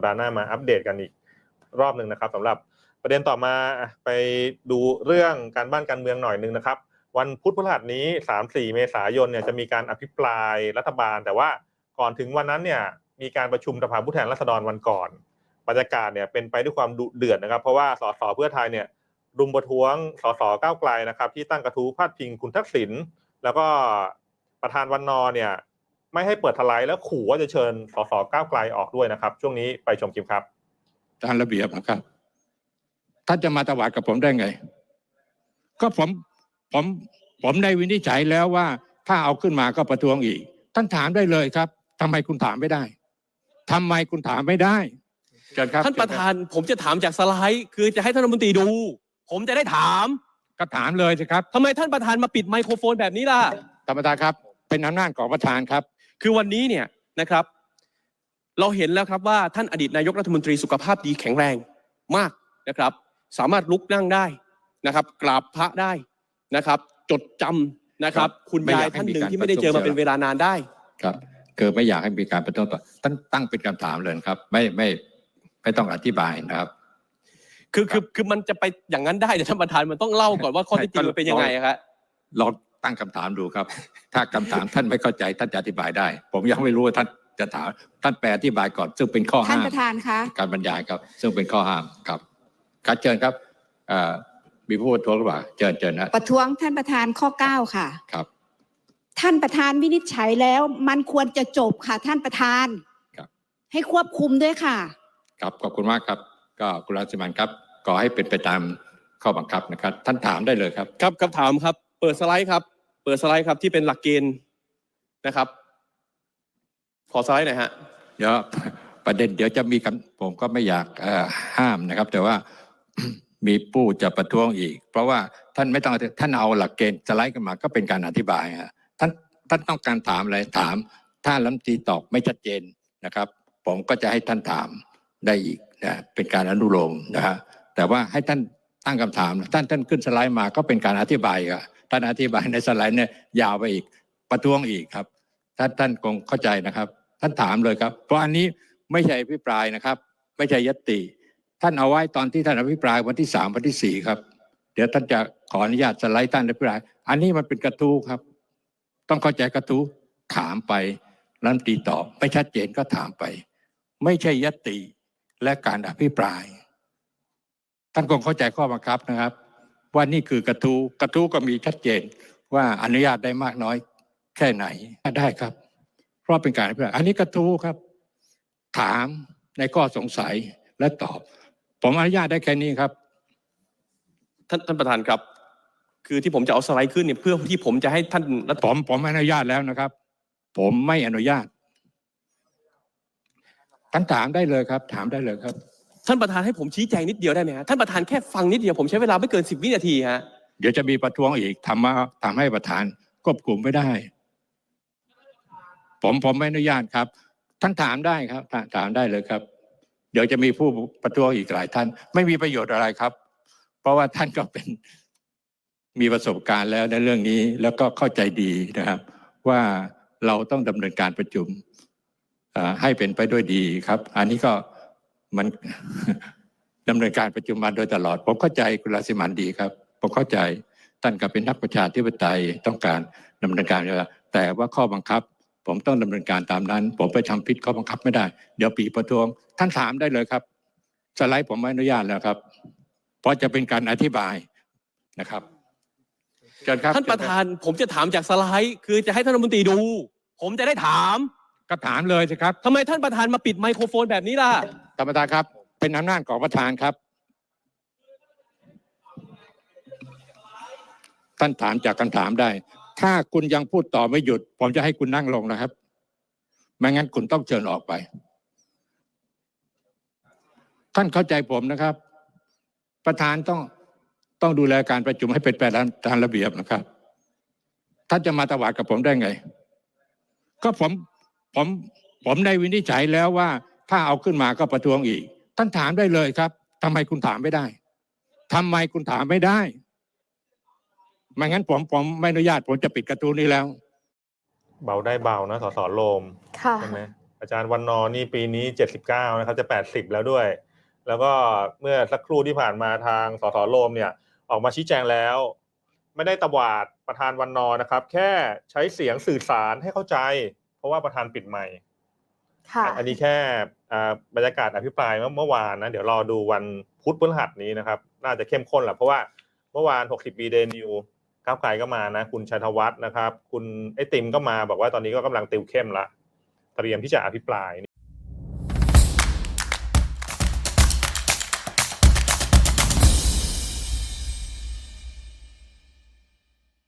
ปดาห์หน้ามาอัปเดตกันอีกรอบหนึ่งนะครับสำหรับประเด็นต่อมาไปดูเรื่องการบ้านการเมืองหน่อยหนึงนะครับ วันพุธพฤหัสนี้ 3-4 เมษายนเนี่ยจะมีการอภิปรายรัฐบาล แต่ว่าก่อนถึงวันนั้นเนี่ยมีการประชุมสภาผู้แทนราษฎรวันก่อนบรรยากาศเนี่ยเป็นไปด้วยความดุเดือดนะครับ เพราะว่าสสเพื่อไทยเนี่ยรุมประท้วงสสก้าวไกลนะครับ ที่ตั้งกระทู้พาดพิงคุณทักษิณแล้วก็ประธานวันนอเนี่ย ไม่ให้เปิดทลายแล้วขู่ว่าจะเชิญสสก้าวไกลออกด้วยนะครับ ช่วงนี้ไปชมคลิปครับตามระเบียบนะครับท่านจะมาตวาดกับผมได้ไง ก็ผมผมผมได้วินิจฉัยแล้วว่า ถ้าเอาขึ้นมาก็ประท้วงอีก ท่านถามได้เลยครับทำไมคุณถามไม่ได้ทำไมคุณถามไม่ได้เชิญครับท่านประธาน ผมจะถามจากสไลด์ คือจะให้ท่านรัฐมนตรีดู ผมจะได้ถาม ก็ถามเลยสิครับทำไมท่านประธานมาปิดไมโครโฟนแบบนี้ล่ะท่านประธานครับ เป็นอำนาจของประธานครับ คือวันนี้เนี่ยนะครับ เราเห็นแล้วครับว่าท่านอดีตนายกรัฐมนตรีสุขภาพดีแข็งแรงมากนะครับ สามารถลุกนั่งได้นะครับ กราบพระได้นะครับ จดจำนะครับครับคุณไม่อยายากให้ท่านมีหนึ่งการที่ไม่ได้เจอมาประท้วงเป็นเวลานานได้ครับคือไม่อยากให้มีการประท้วงต่อท่านตั้งเป็นคำถามเลยครับ ไม่ไม่ไม่ต้องอธิบายนะครับ คือคือคือมันจะไปอย่างนั้นได้แต่ท่านประธานมันต้องเล่าก่อนว่าข้อเที่จริงมันเป็นยังไงอะครับลอง ตั้งคำถามดูครับ ถ้าคำถามท่านไม่เข้าใจท่านจะอธิบายได้ ผมยังไม่รู้ว่าท่านจะถามท่านแปลอธิบายก่อน ซึ่งเป็นข้อท่านห้ามประธานคะการบรรยายครับ ซึ่งเป็นข้อห้ามครับครับเชิญครับเอ่อมีผู้ประท้วงหรือเปล่าเชิญเชิญนะประท้วงท่านประธานข้อ9ค่ะครับ ท่านประธานวินิจฉัยแล้ว มันควรจะจบค่ะ ท่านประธานครับ ให้ควบคุมด้วยค่ะ ครับขอบคุณมากครับ ก็คุณรังสิมันต์ครับขอให้เป็นไปตามข้อบังคับนะครับ ท่านถามได้เลยครับ ครับคำถามครับ เปิดสไลด์ครับ เปิดสไลด์ครับที่เป็นหลักเกณฑ์นะครับ ขอสไลด์หน่อยฮะเดี๋ยวประเด็นเดี๋ยวจะมีคำผมก็ไม่อยากห้ามนะครับ แต่ว่ามีผู้จะประท้วงอีก เพราะว่าท่านไม่ต้องท่านเอาหลักเกณฑ์สไลด์กันมาก็เป็นการอธิบายฮะท่านท่านต้องการถามอะไรถาม ถ้าลำตรีตอบไม่ชัดเจนนะครับ ผมก็จะให้ท่านถามได้อีกนะเป็นการอนุโลมนะฮะแต่ว่าให้ท่านตั้งคำถามท่านท่านขึ้นสไลด์มาก็เป็นการอธิบายครับ ท่านอธิบายในสไลด์เนี่ยยาวไปอีกประท้วงอีกครับท่านท่านคงเข้าใจนะครับ ท่านถามเลยครับ เพราะอันนี้ไม่ใช่อภิปรายนะครับ ไม่ใช่ยติ ท่านเอาไว้ตอนที่ท่านอภิปรายวันที่สามวันที่สี่ครับ เดี๋ยวท่านจะขออนุญาตสไลด์ท่านอภิปราย อันนี้มันเป็นกระทู้ครับ ต้องเข้าใจกระทู้ถามไปรัฐมนตรีตอบไม่ชัดเจนก็ถามไป ไม่ใช่ยติและการอภิปราย ท่านคงเข้าใจข้อบังคับนะครับ ว่านี่คือกระทู้กระทู้ก็มีชัดเจนว่าอนุญาตได้มากน้อยแค่ไหนได้ครับ เพราะเป็นการอภิปรายอันนี้กระทู้ครับ ถามในข้อสงสัยและตอบ ผมอนุญาตได้แค่นี้ครับ ท่านท่านประธานครับ คือที่ผมจะเอาสไลด์ขึ้นเนี่ยเพื่อที่ผมจะให้ท่านรัฐผมผมอนุญาตแล้วนะครับ ผมไม่อนุญาตท่านถามได้เลยครับ ถามได้เลยครับ ท่านประธานให้ผมชี้แจงนิดเดียวได้ไหมฮะท่านประธานแค่ฟังนิดเดียวผมใช้เวลาไม่เกินสิบวินาทีฮะเดี๋ยวจะมีประท้วงอีกทำมาทำให้ประธานควบคุมไม่ได้ ผมผมไม่อนุญาตครับ ท่านถามได้ครับถามถามได้เลยครับ เดี๋ยวจะมีผู้ประท้วงอีกหลายท่าน ไม่มีประโยชน์อะไรครับ เพราะว่าท่านก็เป็นมีประสบการณ์แล้วในเรื่องนี้แล้วก็เข้าใจดีนะครับ ว่าเราต้องดำเนินการประชุมให้เป็นไปด้วยดีครับ อันนี้ก็ มันดำเนินการประชุมมาโดยตลอด ผมเข้าใจคุณรังสิมันดีครับ ผมเข้าใจท่านก็เป็นนักประชาธิปไตยต้องการดำเนินการแต่ว่าข้อบังคับ ผมต้องดำเนินการตามนั้น ผมไปทำผิดข้อบังคับไม่ได้ เดี๋ยวปีประท้วง ท่านถามได้เลยครับ สไลด์ผมไม่อนุญาตแล้วครับ เพราะจะเป็นการอธิบายนะครับเชิญครับท่านประธานผมจะถามจากสไลด์ คือจะให้ท่านรัฐมนตรีดู ผมจะได้ถาม ก็ถามเลยสิครับทำไมท่านประธานมาปิดไมโครโฟนแบบนี้ล่ะ ท่านประธานครับ เป็นอำนาจของประธานครับ ท่านถามจากคำถามได้ ถ้าคุณยังพูดต่อไม่หยุด ผมจะให้คุณนั่งลงนะครับ ไม่งั้นคุณต้องเชิญออกไป ท่านเข้าใจผมนะครับ ประธานต้องต้องดูแลการประชุมให้เป็นไปตามตามระเบียบนะครับ ท่านจะมาตวาดกับผมได้ไง ก็ผม ผมผมได้วินิจฉัยแล้วว่า ถ้าเอาขึ้นมาก็ประท้วงอีก ท่านถามได้เลยครับทำไมคุณถามไม่ได้ทำไมคุณถามไม่ได้ไม่งั้นผมผมไม่อนุญาตผมจะปิดกระทู้นี้แล้ว เบาได้เบานะสสโลมค่ะใช่ไหมอาจารย์วันนอร์นี่ปีนี้79นะครับจะ80แล้วด้วย แล้วก็เมื่อสักครู่ที่ผ่านมาทางสสโลมเนี่ย ออกมาชี้แจงแล้ว ไม่ได้ตวาดประธานวันนอร์นะครับ แค่ใช้เสียงสื่อสารให้เข้าใจ เพราะว่าประธานปิดไมค์ค่ะอันนี้แค่อ่าบรรยากาศอภิปรายเมื่อเมื่อวานนะ เดี๋ยวรอดูวันพุธพฤหัสนี้นะครับ น่าจะเข้มข้นแหละเพราะว่าเมื่อวาน 60 ปีเดนิวก้าวไกลก็มานะ คุณชัยธวัฒน์นะครับ คุณไอติมก็มาบอกว่าตอนนี้ก็กำลังติวเข้มละ เตรียมที่จะอภิปราย